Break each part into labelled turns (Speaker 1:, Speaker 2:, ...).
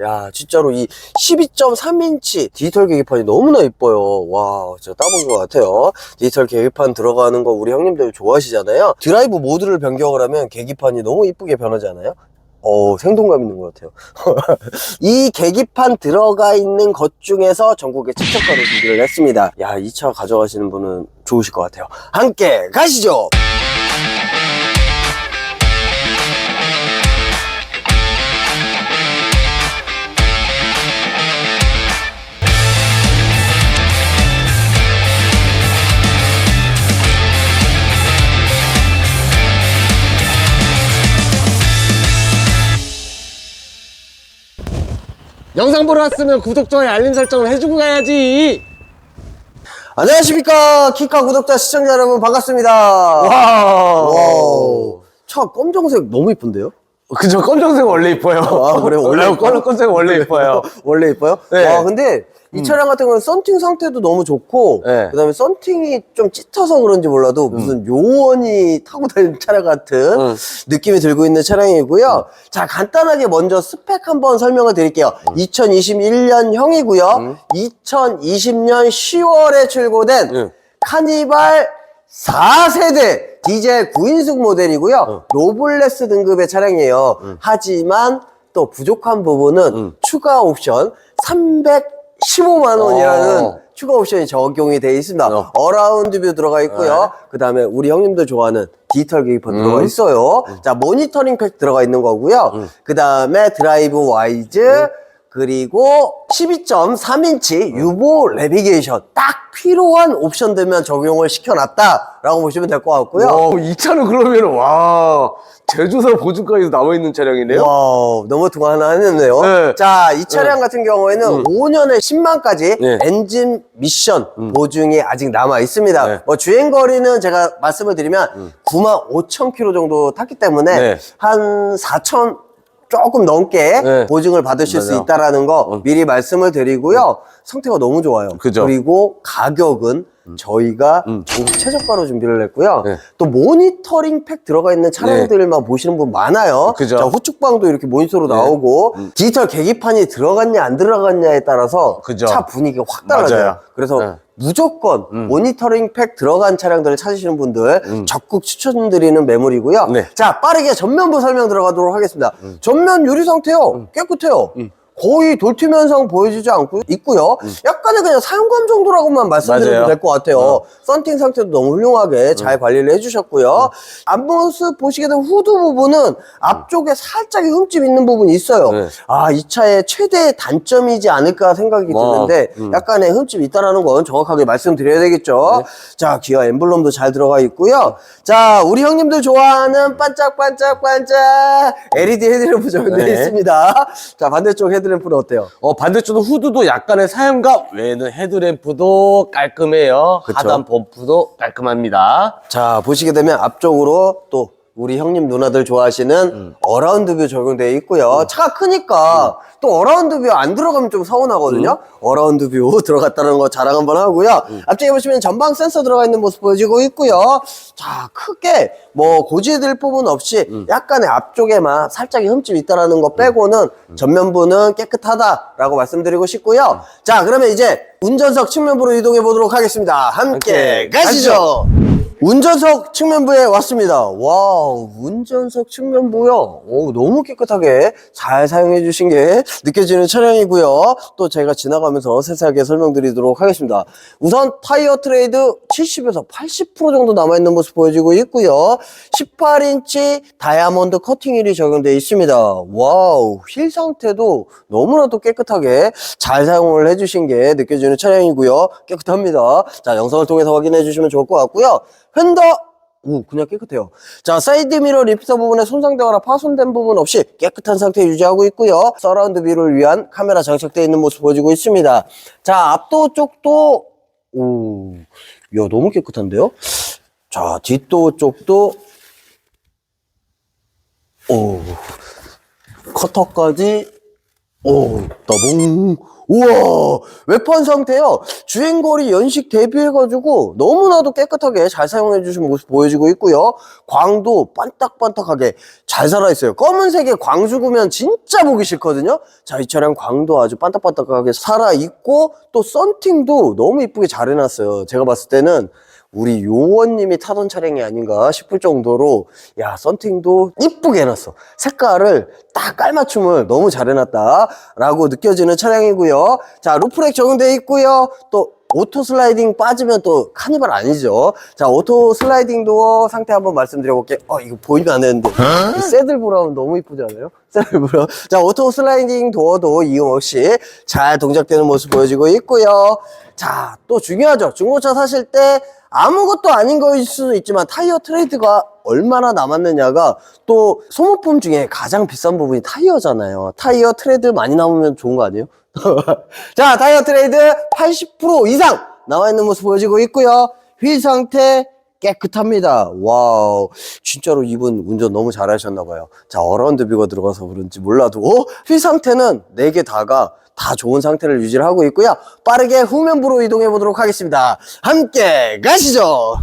Speaker 1: 야, 진짜로 이 12.3인치 디지털 계기판이 너무나 이뻐요. 와, 제가 따본 것 같아요. 디지털 계기판 들어가는 거 우리 형님들 좋아하시잖아요. 드라이브 모드를 변경을 하면 계기판이 너무 이쁘게 변하잖아요. 어, 생동감 있는 것 같아요. 이 계기판 들어가 있는 것 중에서 전국에 최저가로 준비를 했습니다. 야, 이 차 가져가시는 분은 좋으실 것 같아요. 함께 가시죠!
Speaker 2: 영상 보러 왔으면 구독, 좋아요, 알림 설정을 해주고 가야지.
Speaker 1: 안녕하십니까. 키카 구독자, 시청자 여러분, 반갑습니다.
Speaker 2: 와우.
Speaker 1: 와우. 차 검정색 너무 이쁜데요?
Speaker 2: 그죠. 검정색 원래 이뻐요.
Speaker 1: 아, 그래요? 원래
Speaker 2: 원래
Speaker 1: 이뻐요?
Speaker 2: 검정색 원래 이뻐요.
Speaker 1: 원래 이뻐요?
Speaker 2: 네.
Speaker 1: 와, 근데 이 차량 같은 경우는 썬팅 상태도 너무 좋고,
Speaker 2: 네. 음.
Speaker 1: 그 다음에 썬팅이 좀 짙어서 그런지 몰라도 무슨 요원이 타고 다니는 차량 같은
Speaker 2: 음.
Speaker 1: 느낌이 들고 있는 차량이고요. 자, 간단하게 먼저 스펙 한번 설명을 드릴게요.
Speaker 2: 음.
Speaker 1: 2021년형이고요. 2020년 10월에 출고된
Speaker 2: 음.
Speaker 1: 카니발 4세대 디젤 9인승 모델이고요. 로블레스 등급의 차량이에요. 하지만 또 부족한 부분은
Speaker 2: 음.
Speaker 1: 추가 옵션 315만 원이라는
Speaker 2: 어.
Speaker 1: 추가 옵션이 적용이 되어 있습니다.
Speaker 2: 어.
Speaker 1: 어라운드 뷰 들어가 있고요. 그 다음에 우리 형님들 좋아하는 디지털 계기판
Speaker 2: 음.
Speaker 1: 들어가 있어요. 자, 모니터링 팩 들어가 있는 거고요. 그 다음에 드라이브 와이즈, 그리고 12.3인치 유보 내비게이션. 딱 필요한 옵션들만 적용을 시켜놨다라고 보시면 될 것 같고요.
Speaker 2: 와, 이 차는 그러면, 와, 제조사 보증까지 남아있는 차량이네요?
Speaker 1: 와우, 너무 했네요.
Speaker 2: 네.
Speaker 1: 자, 이 차량 같은 경우에는 5년에 10만까지
Speaker 2: 네.
Speaker 1: 엔진 미션 보증이 아직 남아 있습니다.
Speaker 2: 네.
Speaker 1: 뭐 주행 거리는 제가 말씀을 드리면 9만 5천 킬로 정도 탔기 때문에
Speaker 2: 네.
Speaker 1: 한 4천 조금 넘게
Speaker 2: 네.
Speaker 1: 보증을 받으실 수
Speaker 2: 맞아요.
Speaker 1: 있다라는 거 미리 말씀을 드리고요. 상태가 너무 좋아요.
Speaker 2: 그죠.
Speaker 1: 그리고 가격은 저희가 전국 최저가로 준비를 했고요.
Speaker 2: 네.
Speaker 1: 또 모니터링 팩 들어가 있는 차량들만 보시는 분 많아요.
Speaker 2: 그죠. 네. 음.
Speaker 1: 자, 후측방도 이렇게 모니터로 나오고 디지털 계기판이 들어갔냐 안 들어갔냐에 따라서
Speaker 2: 그죠.
Speaker 1: 차 분위기가 확 달라져요.
Speaker 2: 맞아요.
Speaker 1: 그래서
Speaker 2: 네. 음.
Speaker 1: 무조건 모니터링 팩 들어간 차량들을 찾으시는 분들 적극 추천드리는 매물이고요.
Speaker 2: 네. 음.
Speaker 1: 자 빠르게 전면부 설명 들어가도록 하겠습니다. 전면 유리 상태요 깨끗해요. 거의 돌팀 현상 보여지지 않고 있고요. 약간의 그냥 사용감 정도라고만 말씀드려도
Speaker 2: 음. 맞아요.
Speaker 1: 될 것 같아요.
Speaker 2: 어.
Speaker 1: 썬팅 상태도 너무 훌륭하게 잘 관리를 해주셨고요. 앞모습 보시게 되면 후드 부분은 앞쪽에 살짝 흠집 있는 부분이 있어요.
Speaker 2: 네.
Speaker 1: 아, 이 차의 최대 단점이지 않을까 생각이
Speaker 2: 와,
Speaker 1: 드는데 약간의 흠집이 있다라는 건 정확하게 말씀드려야 되겠죠. 자, 기아 엠블럼도 잘 들어가 있고요. 자, 우리 형님들 좋아하는 반짝반짝반짝 LED 헤드램프 적용되어
Speaker 2: 네.
Speaker 1: 있습니다. 자, 반대쪽 헤드 램프는 어때요?
Speaker 2: 어, 반대쪽은 후드도 약간의 사용감, 외에는 헤드램프도 깔끔해요.
Speaker 1: 그쵸.
Speaker 2: 하단 범프도 깔끔합니다.
Speaker 1: 자, 보시게 되면 앞쪽으로 또 우리 형님 누나들 좋아하시는
Speaker 2: 음.
Speaker 1: 어라운드 뷰 적용되어 있고요. 차가 크니까 또 어라운드 뷰 안 들어가면 좀 서운하거든요.
Speaker 2: 음.
Speaker 1: 어라운드 뷰 들어갔다는 거 자랑 한번 하고요. 앞쪽에 보시면 전방 센서 들어가 있는 모습 보여지고 있고요. 자, 크게 뭐 고지해드릴 부분 없이
Speaker 2: 음.
Speaker 1: 약간의 앞쪽에만 살짝의 흠집이 있다라는 거 빼고는 전면부는 깨끗하다라고 말씀드리고 싶고요. 자, 그러면 이제 운전석 측면부로 이동해 보도록 하겠습니다.
Speaker 2: 함께
Speaker 1: 가시죠. 운전석 측면부에 왔습니다. 와우, 운전석 측면부요. 오, 너무 깨끗하게 잘 사용해 주신 게 느껴지는 차량이고요. 또 제가 지나가면서 세세하게 설명드리도록 하겠습니다. 우선 타이어 트레이드 70에서 80% 정도 남아있는 모습 보여지고 있고요. 18인치 다이아몬드 커팅 휠이 적용되어 있습니다. 와우, 휠 상태도 너무나도 깨끗하게 잘 사용을 해주신 게 느껴지는 차량이고요. 깨끗합니다. 자, 영상을 통해서 확인해 주시면 좋을 것 같고요. 휀더 오, 그냥 깨끗해요. 자, 사이드미러 리프터 부분에 손상되거나 파손된 부분 없이 깨끗한 상태 유지하고 있고요. 서라운드 뷰를 위한 카메라 장착되어 있는 모습 보여지고 있습니다. 자, 앞도 쪽도 오, 야, 너무 깨끗한데요? 자, 뒷도 쪽도 오, 커터까지 오, 따봉 우와 외판 상태요. 주행거리 연식 대비해가지고 너무나도 깨끗하게 잘 사용해 주신 모습 보여지고 있고요. 광도 반딱반딱하게 잘 살아있어요. 검은색의 광 죽으면 진짜 보기 싫거든요. 자 이 차량 광도 아주 반딱반딱하게 살아있고 또 썬팅도 너무 이쁘게 잘 해놨어요. 제가 봤을 때는 우리 요원님이 타던 차량이 아닌가 싶을 정도로 야 썬팅도 이쁘게 해놨어. 색깔을 딱 깔맞춤을 너무 잘 해놨다 라고 느껴지는 차량이고요. 자 루프렉 적용되어 있고요. 또 오토 슬라이딩 빠지면 또 카니발 아니죠? 자 오토 슬라이딩 도어 상태 한번 말씀드려 볼게요. 어 이거 보이면 안 되는데. 이 새들 브라운 너무 이쁘지 않아요? 새들 브라운. 자 오토 슬라이딩 도어도 이용 없이 잘 동작되는 모습 보여지고 있고요. 자 또 중요하죠. 중고차 사실 때 아무것도 아닌 거일 수도 있지만 타이어 트레이드가 얼마나 남았느냐가 또 소모품 중에 가장 비싼 부분이 타이어잖아요. 타이어 트레이드 많이 남으면 좋은 거 아니에요? 자, 타이어 트레이드 80% 이상 나와 있는 모습 보여지고 있고요. 휠 상태 깨끗합니다. 와우. 진짜로 이분 운전 너무 잘하셨나봐요. 자, 어라운드 뷰가 들어가서 그런지 몰라도 휠 상태는 4개 다가 다 좋은 상태를 유지를 하고 있고요. 빠르게 후면부로 이동해 보도록 하겠습니다. 함께 가시죠.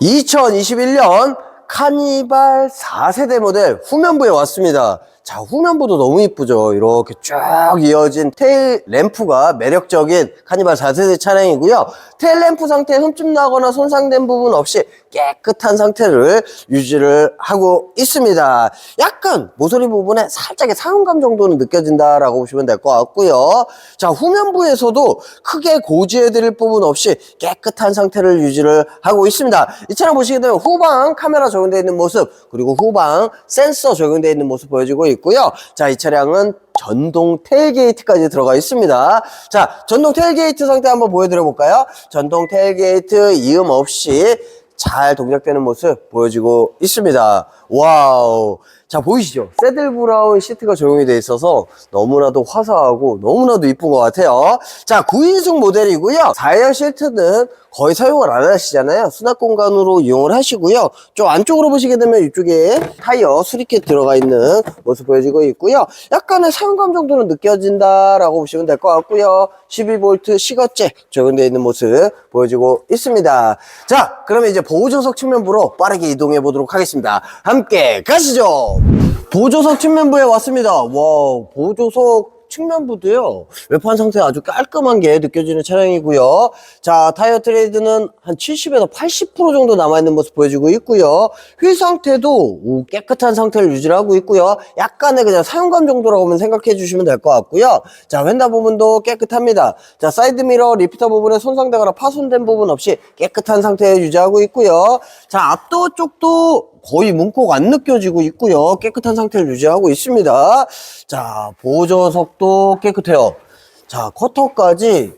Speaker 1: 2021년 카니발 4세대 모델 후면부에 왔습니다. 자, 후면부도 너무 이쁘죠. 이렇게 쭉 이어진 테일 램프가 매력적인 카니발 4세대 차량이고요. 테일 램프 상태에 흠집 나거나 손상된 부분 없이 깨끗한 상태를 유지를 하고 있습니다. 약간 모서리 부분에 살짝의 사용감 정도는 느껴진다라고 보시면 될 것 같고요. 자, 후면부에서도 크게 고지해 드릴 부분 없이 깨끗한 상태를 유지를 하고 있습니다. 이 차량 보시게 되면 후방 카메라 적용되어 있는 모습, 그리고 후방 센서 적용되어 있는 모습 보여지고 있고 요. 자, 이 차량은 전동 테일게이트까지 들어가 있습니다. 자, 전동 테일게이트 상태 한번 보여드려 볼까요? 전동 테일게이트 이음 없이 잘 동작되는 모습 보여지고 있습니다. 와우. 자, 보이시죠? 새들 브라운 시트가 적용이 되어 있어서 너무나도 화사하고 너무나도 이쁜 것 같아요. 자, 9인승 모델이고요. 4열 시트는 거의 사용을 안 하시잖아요. 수납 공간으로 이용을 하시고요. 좀 안쪽으로 보시게 되면 이쪽에 타이어 수리킷 들어가 있는 모습 보여지고 있고요. 약간의 사용감 정도는 느껴진다라고 보시면 될 것 같고요. 12V 시거잭 적용되어 있는 모습 보여지고 있습니다. 자, 그러면 이제 보조석 측면 부로 빠르게 이동해 보도록 하겠습니다. 함께 가시죠. 보조석 측면부에 왔습니다. 와, 보조석 측면부도요. 외판 상태 아주 깔끔한 게 느껴지는 차량이고요. 자, 타이어 트레이드는 한 70에서 80% 정도 남아있는 모습 보여지고 있고요. 휠 상태도 오, 깨끗한 상태를 유지하고 있고요. 약간의 그냥 사용감 정도라고 생각해 주시면 될 것 같고요. 자, 휀다 부분도 깨끗합니다. 자, 사이드 미러 리피터 부분에 손상되거나 파손된 부분 없이 깨끗한 상태 유지하고 있고요. 자, 앞도 쪽도 거의 문콕 안 느껴지고 있고요. 깨끗한 상태를 유지하고 있습니다. 자, 보조석도 깨끗해요. 자, 커터까지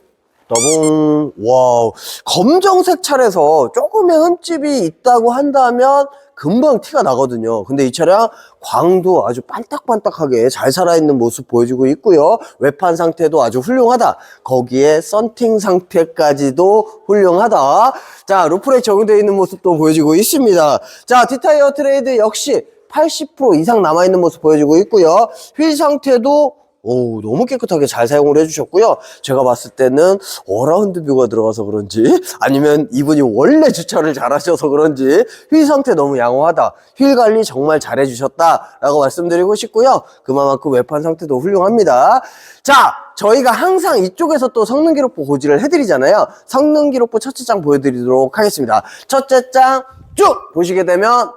Speaker 1: 더봉 와우 검정색 차에서 조금의 흠집이 있다고 한다면 금방 티가 나거든요. 근데 이 차량 광도 아주 반딱반딱하게 잘 살아있는 모습 보여주고 있고요. 외판 상태도 아주 훌륭하다. 거기에 썬팅 상태까지도 훌륭하다. 자 루프레 적용되어 있는 모습도 보여지고 있습니다. 자 디타이어 트레이드 역시 80% 이상 남아있는 모습 보여지고 있고요. 휠 상태도 오, 너무 깨끗하게 잘 사용을 해주셨고요. 제가 봤을 때는 어라운드 뷰가 들어가서 그런지 아니면 이분이 원래 주차를 잘 하셔서 그런지 휠 상태 너무 양호하다. 휠 관리 정말 잘 해주셨다라고 말씀드리고 싶고요. 그만큼 외판 상태도 훌륭합니다. 자, 저희가 항상 이쪽에서 또 성능 기록부 고지를 해드리잖아요. 성능 기록부 첫째 장 보여드리도록 하겠습니다. 첫째 장 쭉 보시게 되면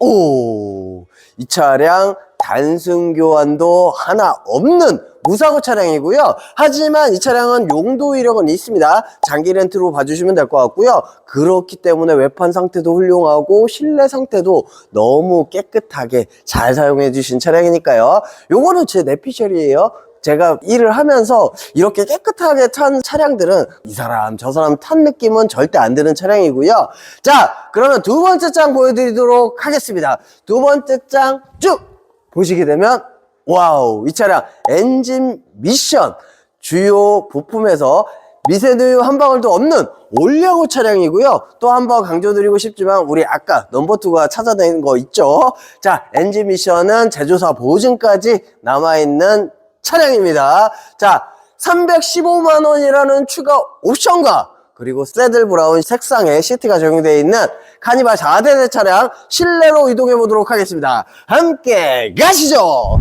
Speaker 1: 오, 이 차량 단순 교환도 하나 없는 무사고 차량이고요. 하지만 이 차량은 용도 이력은 있습니다. 장기 렌트로 봐주시면 될 것 같고요. 그렇기 때문에 외판 상태도 훌륭하고 실내 상태도 너무 깨끗하게 잘 사용해 주신 차량이니까요. 요거는 제 내피셜이에요. 제가 일을 하면서 이렇게 깨끗하게 탄 차량들은 이 사람 저 사람 탄 느낌은 절대 안 드는 차량이고요. 자, 그러면 두 번째 장 보여드리도록 하겠습니다. 두 번째 장 쭉 보시게 되면 와우 이 차량 엔진 미션 주요 부품에서 미세누유 한 방울도 없는 올려고 차량이고요. 또 한 번 강조드리고 싶지만 우리 아까 넘버2가 찾아낸 거 있죠. 자 엔진 미션은 제조사 보증까지 남아있는 차량입니다. 자, 315만 원이라는 추가 옵션과 그리고 새들 브라운 색상의 시트가 적용되어 있는 카니발 4대대 차량 실내로 이동해 보도록 하겠습니다. 함께 가시죠!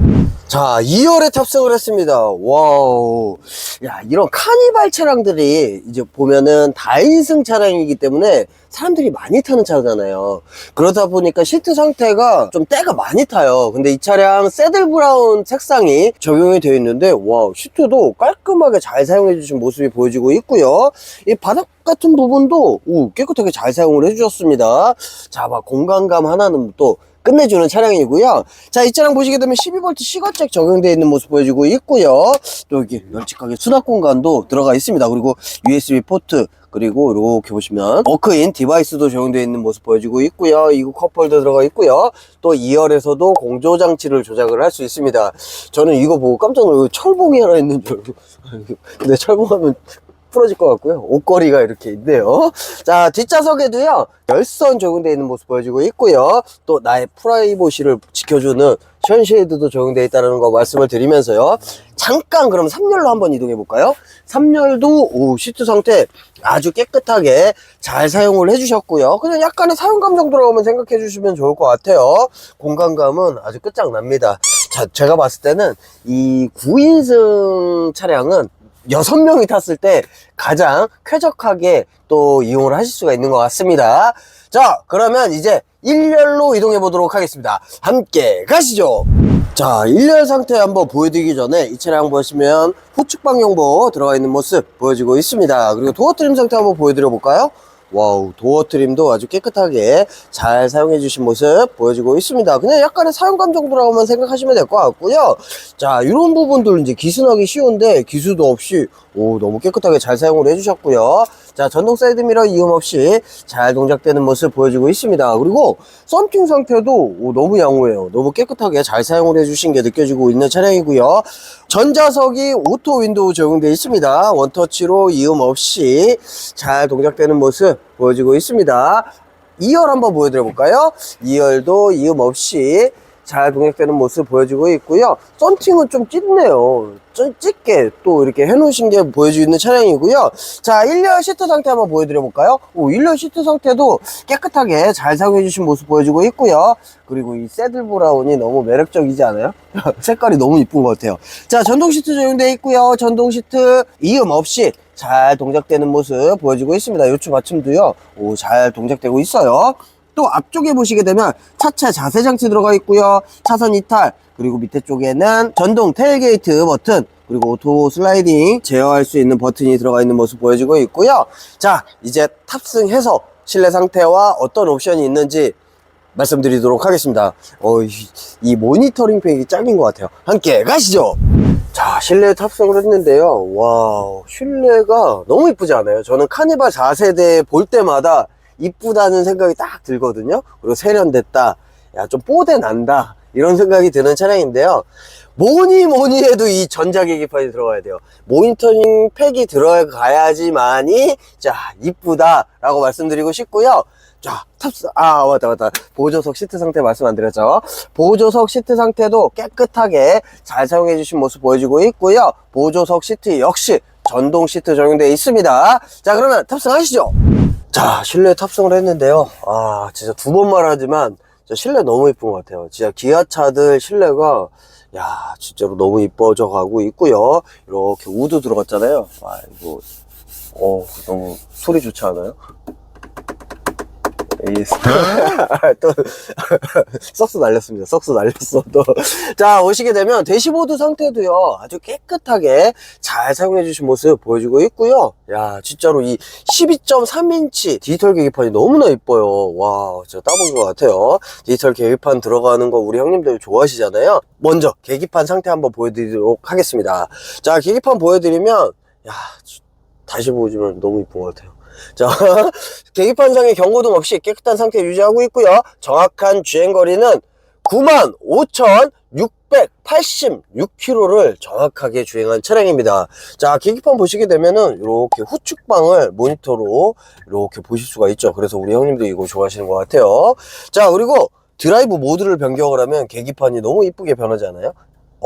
Speaker 1: 자, 2열에 탑승을 했습니다. 와우. 야, 이런 카니발 차량들이 이제 보면은 다인승 차량이기 때문에 사람들이 많이 타는 차잖아요. 그러다 보니까 시트 상태가 좀 때가 많이 타요. 근데 이 차량 새들 브라운 색상이 적용이 되어 있는데, 와우, 시트도 깔끔하게 잘 사용해 주신 모습이 보여지고 있고요. 이 바닥 같은 부분도 오, 깨끗하게 잘 사용을 해 주셨습니다. 자, 막 공간감 하나는 또 끝내주는 차량이고요. 자, 이 차량 보시게 되면 12V 시거잭 적용되어 있는 모습 보여지고 있고요. 또 여기 널찍하게 수납 공간도 들어가 있습니다. 그리고 USB 포트 그리고 이렇게 보시면 워크인 디바이스도 적용되어 있는 모습 보여지고 있고요. 이거 컵홀더 들어가 있고요. 또 2열에서도 공조 장치를 조작을 할 수 있습니다. 저는 이거 보고 깜짝 놀라고 철봉이 하나 있는 줄 알고 근데 철봉하면 부러질 것 같고요. 옷걸이가 이렇게 있네요. 자, 뒷좌석에도요, 열선 적용되어 있는 모습 보여지고 있고요. 또 나의 프라이버시를 지켜주는 션쉐이드도 적용되어 있다는 거 말씀을 드리면서요. 잠깐 그럼 3열로 한번 이동해 볼까요? 3열도 오, 시트 상태 아주 깨끗하게 잘 사용을 해주셨고요. 그냥 약간의 사용감 정도라고만 생각해 주시면 좋을 것 같아요. 공간감은 아주 끝장납니다. 자, 제가 봤을 때는 이 9인승 차량은 여섯 명이 탔을 때 가장 쾌적하게 또 이용을 하실 수가 있는 것 같습니다. 자, 그러면 이제 1열로 이동해 보도록 하겠습니다. 함께 가시죠. 자, 1열 상태 한번 보여드리기 전에 이 차량 보시면 후측 방향보 들어가 있는 모습 보여지고 있습니다. 그리고 도어 트림 상태 한번 보여드려 볼까요? 와우, 도어 트림도 아주 깨끗하게 잘 사용해 주신 모습 보여지고 있습니다. 그냥 약간의 사용감 정도라고만 생각하시면 될 것 같고요. 자, 이런 부분들 이제 기순하기 쉬운데 기수도 없이 오, 너무 깨끗하게 잘 사용을 해주셨고요. 자, 전동 사이드미러 이음 없이 잘 동작되는 모습 보여지고 있습니다. 그리고 썬팅 상태도 오, 너무 양호해요. 너무 깨끗하게 잘 사용을 해주신 게 느껴지고 있는 차량이고요. 전자석이 오토 윈도우 적용되어 있습니다. 원터치로 이음 없이 잘 동작되는 모습 보여지고 있습니다. 2열 한번 보여드려 볼까요? 2열도 이음 없이 잘 동작되는 모습 보여지고 있고요. 썬팅은 좀 찢네요. 좀 찢게 또 이렇게 해놓으신 게 보여지는 차량이고요. 자, 1열 시트 상태 한번 보여드려 볼까요? 오, 1열 시트 상태도 깨끗하게 잘 사용해주신 모습 보여지고 있고요. 그리고 이 새들 브라운이 너무 매력적이지 않아요? 색깔이 너무 이쁜 것 같아요. 자, 전동 시트 적용되어 있고요. 전동 시트 이음 없이 잘 동작되는 모습 보여지고 있습니다. 요추 받침도요. 오, 잘 동작되고 있어요. 또 앞쪽에 보시게 되면 차체 자세 장치 들어가 있고요. 차선 이탈 그리고 밑에 쪽에는 전동 테일게이트 버튼 그리고 오토 슬라이딩 제어할 수 있는 버튼이 들어가 있는 모습 보여지고 있고요. 자 이제 탑승해서 실내 상태와 어떤 옵션이 있는지 말씀드리도록 하겠습니다. 어, 이, 이 모니터링 팩이 짱인 것 같아요. 함께 가시죠. 자, 실내에 탑승을 했는데요. 와, 실내가 너무 이쁘지 않아요? 저는 카니발 4세대 볼 때마다 이쁘다는 생각이 딱 들거든요. 그리고 세련됐다. 야, 좀 뽀대 난다. 이런 생각이 드는 차량인데요. 뭐니 뭐니 해도 이 전자계기판이 들어가야 돼요. 모니터링 팩이 들어가야지만이, 자, 이쁘다 라고 말씀드리고 싶고요. 자, 탑승, 아, 맞다, 맞다. 보조석 시트 상태 말씀 안 드렸죠? 보조석 시트 상태도 깨끗하게 잘 사용해 주신 모습 보여지고 있고요. 보조석 시트 역시 전동 시트 적용되어 있습니다. 자, 그러면 탑승하시죠. 자, 실내 탑승을 했는데요. 아, 진짜 두 번 말하지만, 진짜 실내 너무 이쁜 것 같아요. 진짜 기아차들 실내가, 야, 진짜로 너무 이뻐져 가고 있고요. 이렇게 우드 들어갔잖아요. 아, 이거, 어, 너무 소리 좋지 않아요? 이 또, 썩스 날렸습니다. 썩스 날렸어, 또. 자, 오시게 되면 대시보드 상태도요, 아주 깨끗하게 잘 사용해주신 모습 보여주고 있고요. 야, 진짜로 이 12.3인치 디지털 계기판이 너무나 이뻐요. 와, 진짜 따본 것 같아요. 디지털 계기판 들어가는 거 우리 형님들 좋아하시잖아요. 먼저, 계기판 상태 한번 보여드리도록 하겠습니다. 자, 계기판 보여드리면, 야, 다시 보시면 너무 이쁜 것 같아요. 자, 계기판상의 경고등 없이 깨끗한 상태 유지하고 있고요. 정확한 주행거리는 95,686km를 정확하게 주행한 차량입니다. 자, 계기판 보시게 되면은 이렇게 후측방을 모니터로 이렇게 보실 수가 있죠. 그래서 우리 형님도 이거 좋아하시는 것 같아요. 자, 그리고 드라이브 모드를 변경을 하면 계기판이 너무 이쁘게 변하잖아요.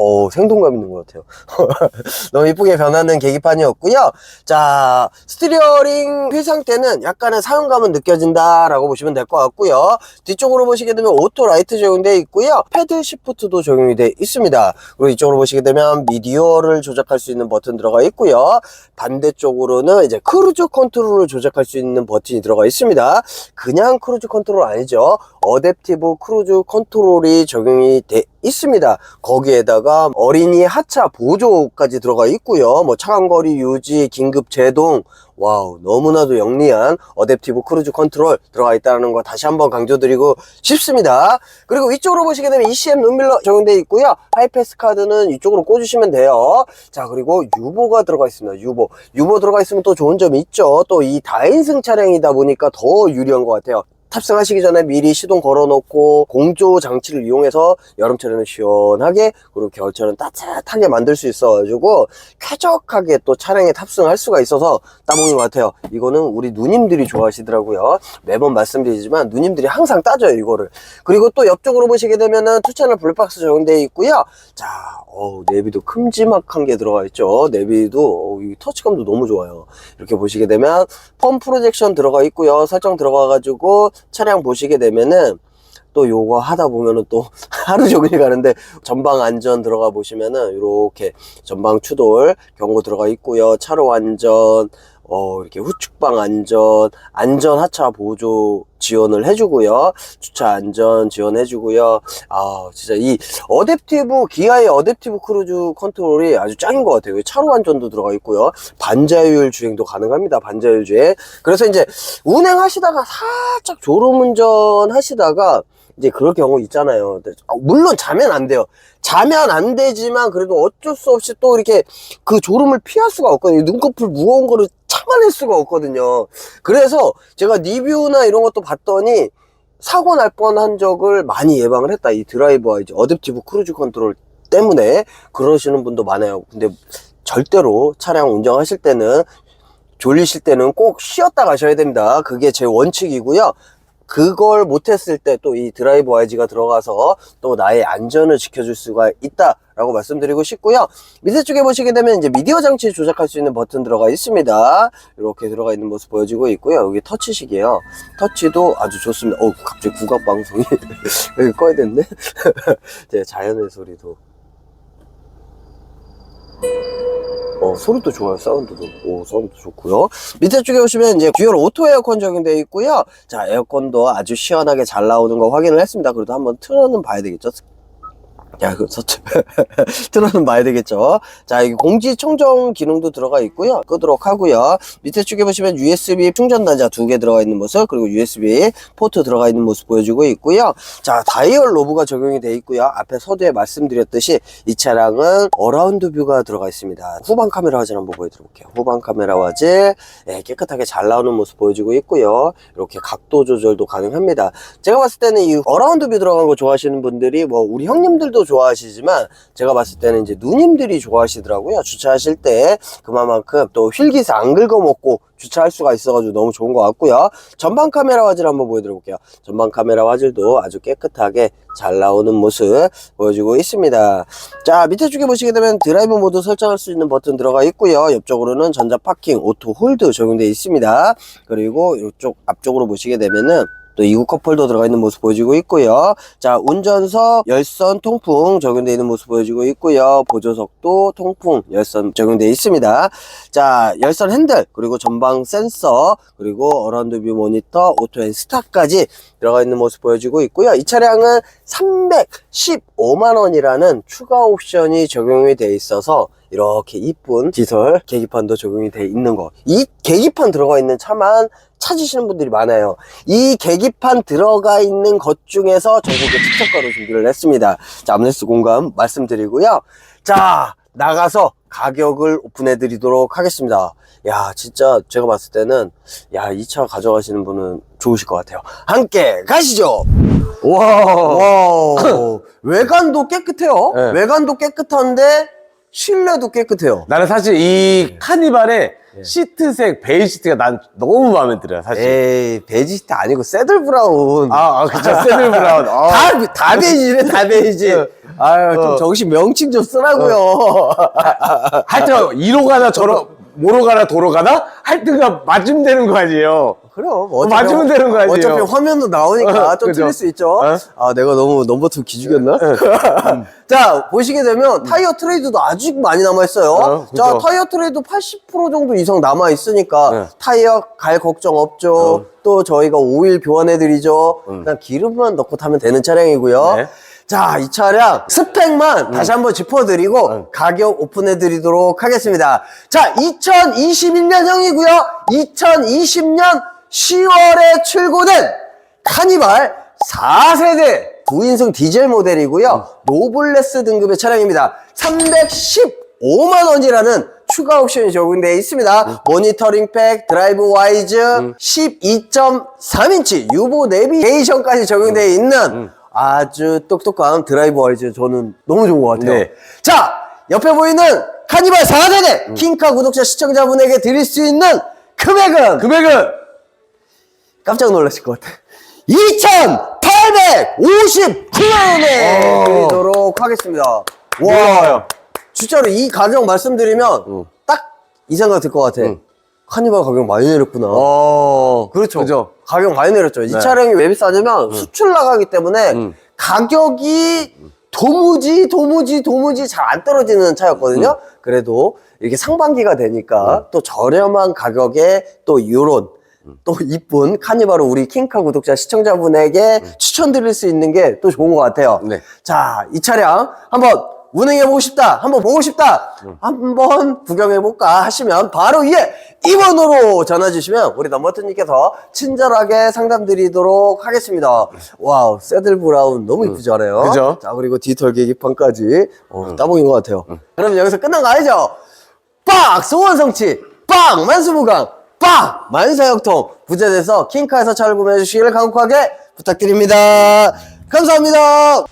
Speaker 1: 어, 생동감 있는 것 같아요. 너무 이쁘게 변하는 계기판이었고요. 자, 스티리어링 휠 상태는 약간의 사용감은 느껴진다 라고 보시면 될 것 같고요. 뒤쪽으로 보시게 되면 오토 라이트 적용되어 있고요. 패드 시프트도 적용이 되어 있습니다. 그리고 이쪽으로 보시게 되면 미디어를 조작할 수 있는 버튼 들어가 있고요. 반대쪽으로는 이제 크루즈 컨트롤을 조작할 수 있는 버튼이 들어가 있습니다. 그냥 크루즈 컨트롤 아니죠. 어댑티브 크루즈 컨트롤이 적용이 돼 있습니다. 거기에다가 어린이 하차 보조까지 들어가 있고요. 뭐 차간거리 유지, 긴급 제동, 와우 너무나도 영리한 어댑티브 크루즈 컨트롤 들어가 있다는 거 다시 한번 강조드리고 싶습니다. 그리고 위쪽으로 보시게 되면 ECM 눈밀러 적용되어 있고요. 하이패스 카드는 이쪽으로 꽂으시면 돼요. 자 그리고 유보가 들어가 있습니다. 유보 유보 들어가 있으면 또 좋은 점이 있죠. 또 이 다인승 차량이다 보니까 더 유리한 것 같아요. 탑승하시기 전에 미리 시동 걸어놓고 공조 장치를 이용해서 여름철에는 시원하게 그리고 겨울철은 따뜻하게 만들 수 있어가지고 쾌적하게 또 차량에 탑승할 수가 있어서 따봉인 것 같아요. 이거는 우리 누님들이 좋아하시더라고요. 매번 말씀드리지만 누님들이 항상 따져요 이거를. 그리고 또 옆쪽으로 보시게 되면은 투채널 블랙박스 적용되어 있고요. 자, 어우, 내비도 큼지막한 게 들어가 있죠. 내비도 터치감도 너무 좋아요. 이렇게 보시게 되면 펌 프로젝션 들어가 있고요. 설정 들어가 가지고 차량 보시게 되면은 또 요거 하다 보면은 또 하루 종일 가는데 전방 안전 들어가 보시면은 이렇게 전방 추돌 경고 들어가 있고요. 차로 안전 어 이렇게 후측방 안전 안전 하차 보조 지원을 해주고요. 주차 안전 지원해주고요. 아 진짜 이 어댑티브 기아의 어댑티브 크루즈 컨트롤이 아주 짱인 것 같아요. 차로 안전도 들어가 있고요. 반자율 주행도 가능합니다. 반자율 주행. 그래서 이제 운행하시다가 살짝 졸음운전 하시다가 이제 그럴 경우 있잖아요. 아, 물론 자면 안 돼요. 자면 안 되지만 그래도 어쩔 수 없이 또 이렇게 그 졸음을 피할 수가 없거든요. 눈꺼풀 무거운 거를 참아낼 수가 없거든요. 그래서 제가 리뷰나 이런 것도 봤더니 사고 날 뻔한 적을 많이 예방을 했다. 이 드라이버와 이제 어댑티브 크루즈 컨트롤 때문에 그러시는 분도 많아요. 근데 절대로 차량 운전하실 때는 졸리실 때는 꼭 쉬었다 가셔야 됩니다. 그게 제 원칙이고요. 그걸 못했을 때 또 이 드라이브 YG가 들어가서 또 나의 안전을 지켜줄 수가 있다 라고 말씀드리고 싶고요. 밑에 쪽에 보시게 되면 이제 미디어 장치 조작할 수 있는 버튼 들어가 있습니다. 이렇게 들어가 있는 모습 보여지고 있고요. 여기 터치식이에요. 터치도 아주 좋습니다. 어 갑자기 국악 방송이 여기 꺼야 됐네. 제 자연의 소리도. 어, 소리도 좋아요, 사운드도. 오, 사운드 좋고요. 밑에 쪽에 보시면 이제 듀얼 오토 에어컨 적용되어 있고요. 자, 에어컨도 아주 시원하게 잘 나오는 거 확인을 했습니다. 그래도 한번 틀어는 봐야 되겠죠? 야, 그, 서, 틀어는 봐야 되겠죠? 자, 여기 공지청정 기능도 들어가 있고요. 끄도록 하고요. 밑에 쪽에 보시면 USB 충전 단자 두 개 들어가 있는 모습, 그리고 USB 포트 들어가 있는 모습 보여주고 있고요. 자, 다이얼 로브가 적용이 되어 있고요. 앞에 서두에 말씀드렸듯이 이 차량은 어라운드 뷰가 들어가 있습니다. 후방 카메라 화질 한번 보여드릴게요. 후방 카메라 화질 예, 깨끗하게 잘 나오는 모습 보여주고 있고요. 이렇게 각도 조절도 가능합니다. 제가 봤을 때는 이 어라운드 뷰 들어간 거 좋아하시는 분들이 뭐 우리 형님들도 좋아하시지만 제가 봤을 때는 이제 누님들이 좋아하시더라고요. 주차하실 때 그만큼 또 휠기스 안 긁어먹고 주차할 수가 있어가지고 너무 좋은 것 같고요. 전방 카메라 화질 한번 보여드려 볼게요. 전방 카메라 화질도 아주 깨끗하게 잘 나오는 모습 보여주고 있습니다. 자 밑에 쪽에 보시게 되면 드라이브 모드 설정할 수 있는 버튼 들어가 있고요. 옆쪽으로는 전자 파킹, 오토 홀드 적용되어 있습니다. 그리고 이쪽 앞쪽으로 보시게 되면은 또 이구 컵홀더 들어가 있는 모습 보여주고 있고요. 자, 운전석 열선 통풍 적용되어 있는 모습 보여주고 있고요. 보조석도 통풍 열선 적용되어 있습니다. 자, 열선 핸들, 그리고 전방 센서, 그리고 어라운드 뷰 모니터, 오토 앤 스타까지 들어가 있는 모습 보여주고 있고요. 이 차량은 315만 원이라는 추가 옵션이 적용이 되어 있어서 이렇게 이쁜 디설 계기판도 적용이 되어 있는 거. 이 계기판 들어가 있는 차만 찾으시는 분들이 많아요. 이 계기판 들어가 있는 것 중에서 전국의 특허가로 준비를 했습니다. 자, 암레스 공감 말씀드리고요. 자, 나가서 가격을 오픈해 드리도록 하겠습니다. 야, 진짜 제가 봤을 때는 야, 이 차 가져가시는 분은 좋으실 것 같아요. 함께 가시죠.
Speaker 2: 와.
Speaker 1: 와, 외관도 깨끗해요.
Speaker 2: 네.
Speaker 1: 외관도 깨끗한데 실내도 깨끗해요.
Speaker 2: 나는 사실 이 카니발에 시트색 베이지 시트가 난 너무 마음에 들어요, 사실.
Speaker 1: 에이, 베이지 시트 아니고 새들 브라운.
Speaker 2: 아, 아, 그쵸. 새들 브라운. 아.
Speaker 1: 다, 다 베이지네, 다 베이지. 아유, 좀
Speaker 2: 어.
Speaker 1: 정식 명칭 좀 쓰라고요.
Speaker 2: 하여튼, 이로 가나 저로, 뭐로 가나 도로 가나? 하여튼가 맞으면 되는 거 아니에요.
Speaker 1: 그럼 어차피,
Speaker 2: 맞으면 되는 거 아니에요?
Speaker 1: 어차피 화면도 나오니까
Speaker 2: 어,
Speaker 1: 좀
Speaker 2: 그죠?
Speaker 1: 틀릴 수 있죠.
Speaker 2: 어?
Speaker 1: 아 내가 너무 넘버 투 기죽였나? 자 보시게 되면 타이어 트레이드도 아직 많이 남아 있어요.
Speaker 2: 어, 그죠?
Speaker 1: 자 타이어 트레이드 80% 정도 이상 남아 있으니까
Speaker 2: 네.
Speaker 1: 타이어 갈 걱정 없죠.
Speaker 2: 어.
Speaker 1: 또 저희가 오일 교환해 드리죠. 그냥 기름만 넣고 타면 되는 차량이고요.
Speaker 2: 네.
Speaker 1: 자, 이 차량 스펙만 다시 한번 짚어드리고 가격 오픈해드리도록 하겠습니다. 자, 2021년형이고요. 2020년 10월에 출고된 카니발 4세대 9인승 디젤 모델이고요. 노블레스 등급의 차량입니다. 315만 원이라는 추가 옵션이 적용되어 있습니다. 모니터링 팩, 드라이브 와이즈, 12.3인치 유보 내비게이션까지 적용되어 있는 아주 똑똑한 드라이브 와이즈 저는 너무 좋은 것 같아요.
Speaker 2: 네.
Speaker 1: 자, 옆에 보이는 카니발 4세대 킹카 구독자 시청자분에게 드릴 수 있는 금액은
Speaker 2: 금액은
Speaker 1: 깜짝 놀라실 것 같아. 2,859원에
Speaker 2: 어.
Speaker 1: 드리도록 하겠습니다.
Speaker 2: 와.
Speaker 1: 진짜로 이 가격 말씀드리면 딱 이 생각 들 것 같아. 카니발 가격 많이 내렸구나.
Speaker 2: 어.
Speaker 1: 그렇죠.
Speaker 2: 그죠.
Speaker 1: 가격 많이 내렸죠. 이
Speaker 2: 네.
Speaker 1: 차량이 왜 비싸냐면 수출 나가기 때문에
Speaker 2: 음.
Speaker 1: 가격이 도무지 도무지 도무지 잘 안 떨어지는 차였거든요. 그래도 이렇게 상반기가 되니까 또 저렴한 가격에 또 이런 또 이쁜 카니발을 우리 킹카 구독자 시청자분에게 추천드릴 수 있는 게 또 좋은 것 같아요.
Speaker 2: 네.
Speaker 1: 자, 이 차량 한번 운행해보고 싶다, 한번 보고 싶다, 한번 구경해볼까 하시면 바로 위에 2번으로 전화주시면 우리 넘버트님께서 친절하게 상담드리도록 하겠습니다. 와우, 새들 브라운 너무 이쁘지 않아요?
Speaker 2: 그죠?
Speaker 1: 자, 그리고 디지털 계기판까지 어, 따봉인 것 같아요. 그럼 여기서 끝난 거 아니죠? 빡! 소원성취! 빡! 만수무강! 빡! 만사역통! 부재돼서 킹카에서 차를 구매해 주시기를 간곡하게 부탁드립니다. 감사합니다.